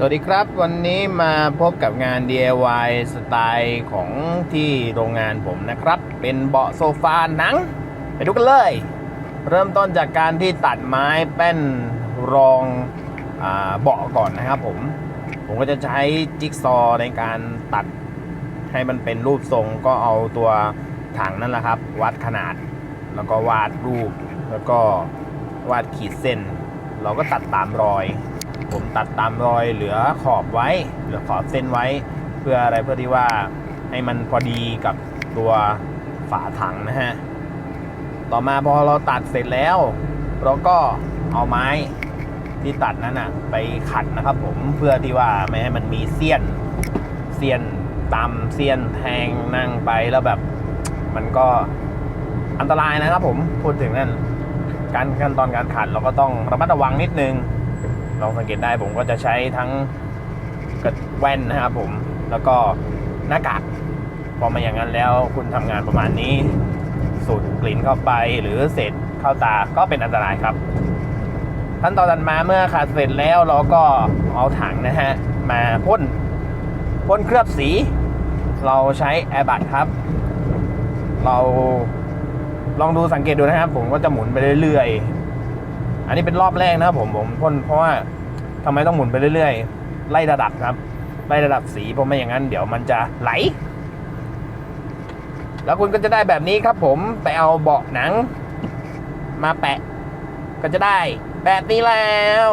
สวัสดีครับ วันนี้มาพบกับงาน DIY สไตล์ของที่โรงงานผมนะครับ เป็นเบาะโซฟาหนัง ไปดูกันเลย เริ่มต้นจากการที่ตัดไม้แป้นรองอเบาะก่อนนะครับผม ผมก็จะใช้จิ๊กซอว์ในการตัดให้มันเป็นรูปทรงก็เอาตัวถังนั่นแหละครับ วัดขนาด แล้วก็วาดรูป แล้วก็วาดขีดเส้น เราก็ตัดตามรอย ผมตัดตามรอยเหลือขอบไว้ เหลือขอบเส้นไว้ เพื่ออะไรเพื่อที่ว่าให้มันพอดีกับตัวฝาถังนะฮะ ต่อมาพอเราตัดเสร็จแล้ว เราก็เอาไม้ที่ตัดนั้นนะไปขัดนะครับผมเพื่อที่ว่าไม่ให้มันมีเสี้ยนเสี้ยนตำเสี้ยนแทงนั่งไปแล้วแบบ มันก็อันตรายนะครับผมพูดถึงนั่นการขั้นตอนการขัดเราก็ต้องระมัดระวังนิดนึง ลองสังเกตได้ผมก็จะใช้ทั้งกระแว่นนะครับผมแล้วก็หน้ากากพอมาอย่างนั้นแล้วคุณทำงานประมาณนี้ สูดกลิ่นเข้าไปหรือเศษเข้าตาก็เป็นอันตรายครับขั้นตอนถัดมาเมื่อขัดเสร็จแล้วเราก็เอาถังนะฮะมาพ่นพ่นเคลือบสี เราใช้แอร์บัตครับ เราลองดูสังเกตดูนะครับ ผมก็จะหมุนไปเรื่อยๆ อันนี้เป็นรอบแรกนะครับผมผมพ่นเพราะว่าทำไมต้องหมุนไปเรื่อยๆ ไล่ระดับครับ ไล่ระดับสีเพราะไม่อย่างนั้นเดี๋ยวมันจะไหล แล้วคุณก็จะได้แบบนี้ครับผมไปเอาเบาะหนัง มาแปะ ก็จะได้แบบนี้แล้ว